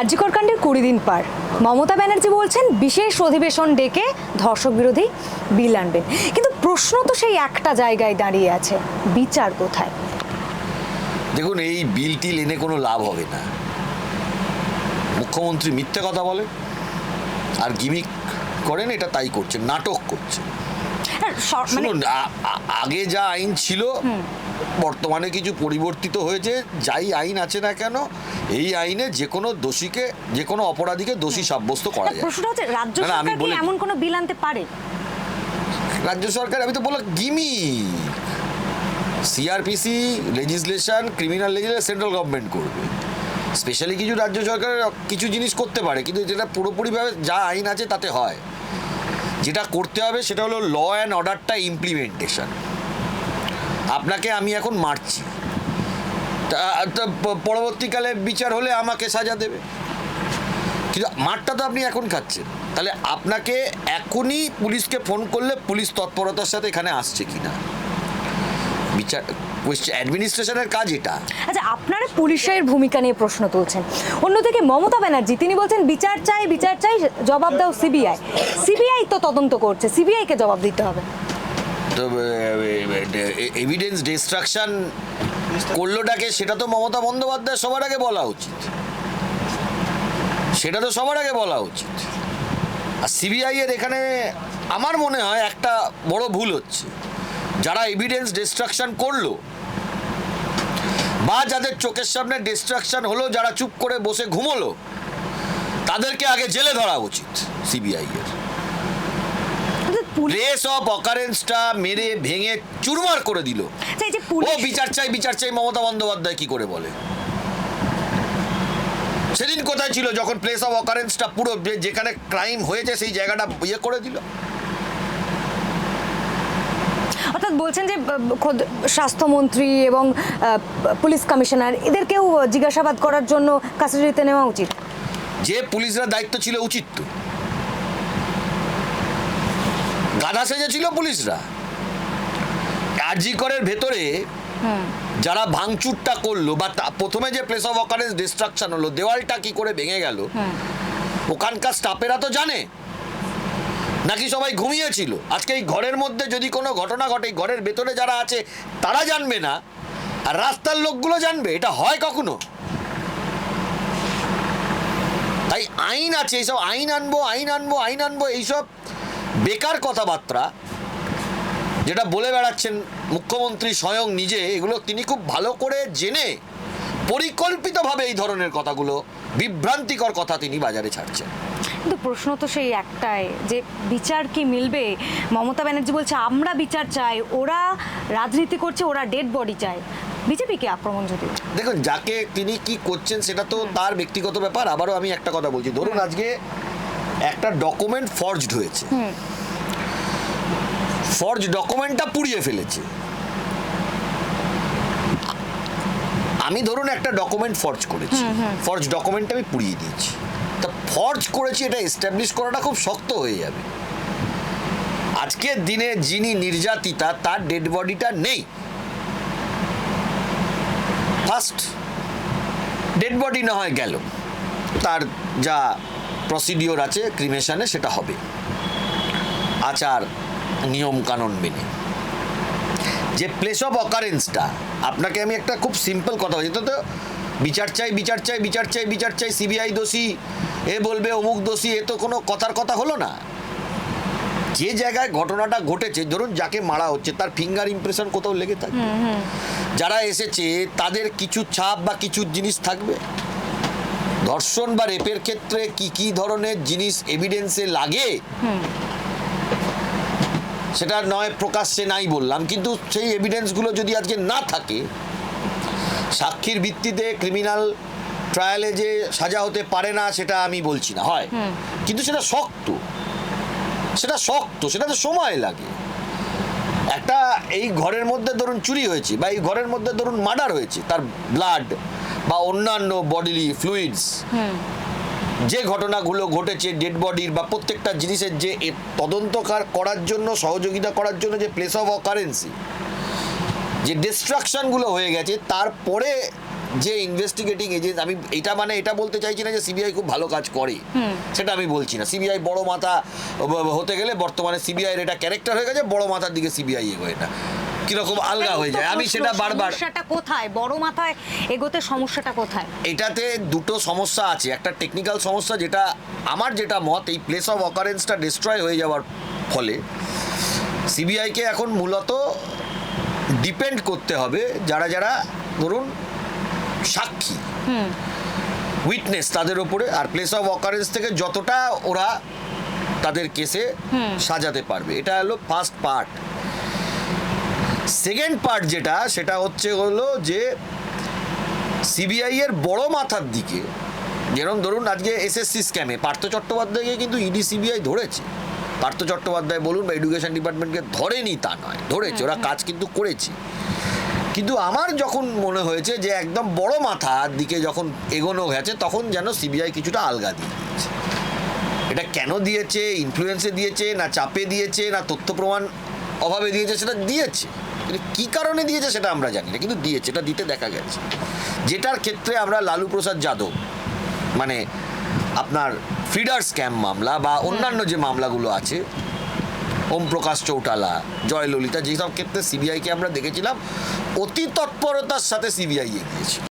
আরজিকর কাণ্ডের কুড়ি দিন পার। মমতা ব্যানার্জি বলছেন, বিশেষ অধিবেশন ডেকে ধর্ষক বিরোধী বিল আনবেন। কিন্তু প্রশ্ন তো সেই একটা জায়গায় দাঁড়িয়ে আছে, বিচার কোথায়? দেখুন, এই বিলটি এনে কোনো লাভ হবে না। মুখ্যমন্ত্রী মিথ্যে কথা বলে আর গিমিক করেন, এটা তাই করছে নাটক করছে আগে যা আইন ছিল বর্তমানে কিছু পরিবর্তিত হয়েছে যাই আইন আছে না কেন এই আইনে যে কোনো দোষীকে যে কোনো অপরাধীকে দোষী সাব্যস্ত করা যায়। প্রশ্নটা হচ্ছে রাজ্য সরকার। এমন কোনো বিল আনতে পারে? রাজ্য সরকার আমি তো বললাম gimme. CrPC legislation criminal legislation central government করবে। স্পেশালি কিছু রাজ্য সরকার কিছু জিনিস করতে পারে কিন্তু যেটা পুরোপুরিভাবে যা আইন আছে তাতে হয়। যেটা করতে হবে সেটা হলো ল অ্যান্ড অর্ডারটা ইমপ্লিমেন্টেশন আপনাকে আমি এখন মারছি। তা- পরবর্তীকালে বিচার হলে আমাকে সাজা দেবে। কিন্তু মারটা তো আপনি এখন খাচ্ছেন। তাহলে আপনাকে এখনই পুলিশকে ফোন করলে পুলিশ তৎপরতার সাথে এখানে আসছে কি না বিচার অ্যাডমিনিস্ট্রেশনের কাজ এটা? আচ্ছা আপনারা পুলিশের ভূমিকা নিয়ে প্রশ্ন তুলছেন। অন্যদিকে মমতা ব্যানার্জি তিনি বলছেন বিচার চাই বিচার চাই জবাব দাও সিবিআই। সিবিআই তো তদন্ত করছে সিবিআই কে জবাব দিতে হবে। তো এভিডেন্স ডিস্ট্রাকশন করলোটাকে সেটা তো মমতা বন্দ্যোপাধ্যায় সবার আগে বলা উচিত। সেটা তো সবার আগে বলা উচিত। আর সিবিআই এর এখানে আমার মনে হয় একটা বড় ভুল হচ্ছে। যারা এভিডেন্স ডিস্ট্রাকশন করল বা যাদের চোখের সামনে ডিস্ট্রাকশন হলো যারা চুপ করে বসে ঘুমোলো তাদেরকে আগে জেলে ধরা উচিত সিবিআই এর। প্লেস অফ অকারেন্সটা মেরে ভেঙে চুরমার করে দিল। আচ্ছা, ও বিচার চাই বিচার চাই মমতা বন্দ্যোপাধ্যায় কি করে বলে? সেদিন কোথায় ছিল যখন প্লেস অফ অকারেন্সটা পুরো যেখানে ক্রাইম হয়েছে সেই জায়গাটা ইয়ে করে দিল? অর্থাৎ বলছেন যে খোদ স্বাস্থ্যমন্ত্রী এবং পুলিশ কমিশনার এদেরকেও জিজ্ঞাসাবাদ করার জন্য কাস্টাডিতে নেওয়া উচিত? যে পুলিশরা দায়িত্ব ছিল উচিত তো। গাধা সেজেছিল পুলিশরা। আরজিকরের ভেতরে যারা ভাঙচুরটা করল বা প্রথমে যে প্লেস অফ অকারেন্স ডিস্ট্রাকশন হলো দেওয়ালটা কি করে ভেঙে গেল ওখানকার স্টাফেরা তো জানে। নাকি সবাই ঘুমিয়েছিল? আজকে এই ঘরের মধ্যে যদি কোনো ঘটনা ঘটে ঘরের ভেতরে যারা আছে, তারা জানবে না। আর রাস্তার লোকগুলো জানবে, এটা হয় কখনো? তাই আইন আছে, এইসব আইন আনব আইন আনব আইন আনব, এইসব বেকার কথাবার্তা যেটা বলে বেড়াচ্ছেন মুখ্যমন্ত্রী স্বয়ং নিজে, এগুলো তিনি খুব ভালো করে জেনে পরিকল্পিতভাবে এই ধরনের কথাগুলো, বিভ্রান্তিকর কথা তিনি বাজারে ছাড়ছেন। কিন্তু প্রশ্ন তো সেই একটাই যে বিচার কি মিলবে? মমতা ব্যানার্জি বলছে আমরা বিচার চাই ওরা রাজনীতি করছে ওরা ডেড বডি চায় বিজেপিকে আক্রমণ যদি? দেখুন যাকে তিনি কি করছেন সেটা তো তার ব্যক্তিগত ব্যাপার আবারও আমি একটা কথা বলছি। ধরুন আজকে একটা ডকুমেন্ট ফর্জড হয়েছে। ফর্জ ডকুমেন্টটা পুড়িয়ে ফেলেছে। আমি ধরুন একটা ডকুমেন্ট ফর্জ করেছি। ফর্জ ডকুমেন্ট আমি পুড়িয়ে দিয়েছি। তা ফর্জ করেছি, এটা এস্টাবলিশ করাটা খুব শক্ত হয়ে যাবে। আজকের দিনে যিনি নির্যাতিতা, তার ডেড বডিটা নেই। ফার্স্ট ডেড বডি না হয় গেল। তার যা প্রসিডিওর আছে ক্রিমেশনে সেটা হবে। আচার, নিয়ম কানুন মেনে। যে প্লেস অফ অকারেন্সটা আপনাকে আমি একটা খুব সিম্পল কথা বলছি তো তো বিচার চাই বিচার চাই বিচার চাই বিচার চাই সিবিআই দোষী এ বলবে অমুক দোষী এ তো কোনো কথার কথা হলো না। যে জায়গায় ঘটনাটা ঘটেছে ধরুন যাকে মারা হচ্ছে তার ফিঙ্গার ইমপ্রেশন কোথাও লেগে থাকবে যারা এসেছে তাদের কিছু ছাপ বা কিছু জিনিস থাকবে। ধর্ষণ বা রেপের ক্ষেত্রে কি কি ধরনের জিনিস এভিডেন্সে লাগে? সেটা নয় প্রকাশ্যে নাই বললাম কিন্তু সেই এভিডেন্সগুলো যদি আজকে না থাকে সাক্ষীর ভিত্তিতে ক্রিমিনাল ট্রায়ালে যে সাজা হতে পারে না সেটা আমি বলছি না। হয়। কিন্তু সেটা শক্ত। সেটা শক্ত সেটা তো সময় লাগে। একটা এই ঘরের মধ্যে ধরুন চুরি হয়েছে বা এই ঘরের মধ্যে ধরুন মার্ডার হয়েছে তার ব্লাড বা অন্যান্য বডিলি ফ্লুইডস যে ঘটনাগুলো ঘটেছে ডেড বডির বা প্রত্যেকটা জিনিসের যে তদন্ত করার জন্য সহযোগিতা করার জন্য যে প্লেস অফ অকারেন্সি যে ডিস্ট্রাকশনগুলো হয়ে গেছে তারপরে যে ইনভেস্টিগেটিং এজেন্ট আমি এটা মানে এটা বলতে চাইছি না যে সিবিআই খুব ভালো কাজ করে। সেটা আমি বলছি না। সিবিআই বড় মাথা হতে গেলে বর্তমানে সিবিআই এর এটা ক্যারেক্টার হয়ে গেছে বড় মাথার দিকে সিবিআই এগোয় না। কীরকম আলগা হয়ে যায়। আমি সেটা বারবার সমস্যাটা কোথায়? বড় মাথায় এগোতে সমস্যাটা কোথায়? এটাতে দুটো সমস্যা আছে। একটা টেকনিক্যাল সমস্যা যেটা আমার যেটা মত এই প্লেস অফ অকারেন্সটা ডিস্ট্রয় হয়ে যাওয়ার ফলে সিবিআইকে এখন মূলত ডিপেন্ড করতে হবে যারা যারা ধরুন সাক্ষী উইটনেস তাদের ওপরে আর প্লেস অফ অকারেন্স থেকে যতটা ওরা তাদের কেসে সাজাতে পারবে। এটা হলো ফার্স্ট পার্ট সেকেন্ড পার্ট যেটা সেটা হচ্ছে হলো যে সিবিআই এর বড় মাথার দিকে যেরকম ধরুন আজকে এসএসসি স্ক্যামে পার্থ চট্টোপাধ্যায়কে কিন্তু ইডি সিবিআই ধরেছে। পার্থ চট্টোপাধ্যায় বলুন বা এডুকেশন ডিপার্টমেন্টকে ধরেনি তা নয় ধরেছে ওরা কাজ কিন্তু করেছে। কিন্তু আমার যখন মনে হয়েছে যে একদম বড় মাথার দিকে যখন এগোনো গেছে তখন যেন সিবিআই কিছুটা আলগা দিয়ে দিয়েছে। এটা কেন দিয়েছে ইনফ্লুয়েন্সে দিয়েছে না চাপে দিয়েছে না তথ্য প্রমাণ অভাবে দিয়েছে সেটা দিয়েছে। কিন্তু কী কারণে দিয়েছে সেটা আমরা জানি না কিন্তু দিয়েছে এটা দিতে দেখা গেছে। যেটার ক্ষেত্রে আমরা লালু প্রসাদ যাদব মানে আপনার ফিডার স্ক্যাম মামলা বা অন্যান্য যে মামলাগুলো আছে ওম প্রকাশ চৌটালা, জয়ললিতা, যেসব ক্ষেত্রে সিবিআইকে আমরা দেখেছিলাম, অতি তৎপরতার সাথে সিবিআই এগিয়েছিল।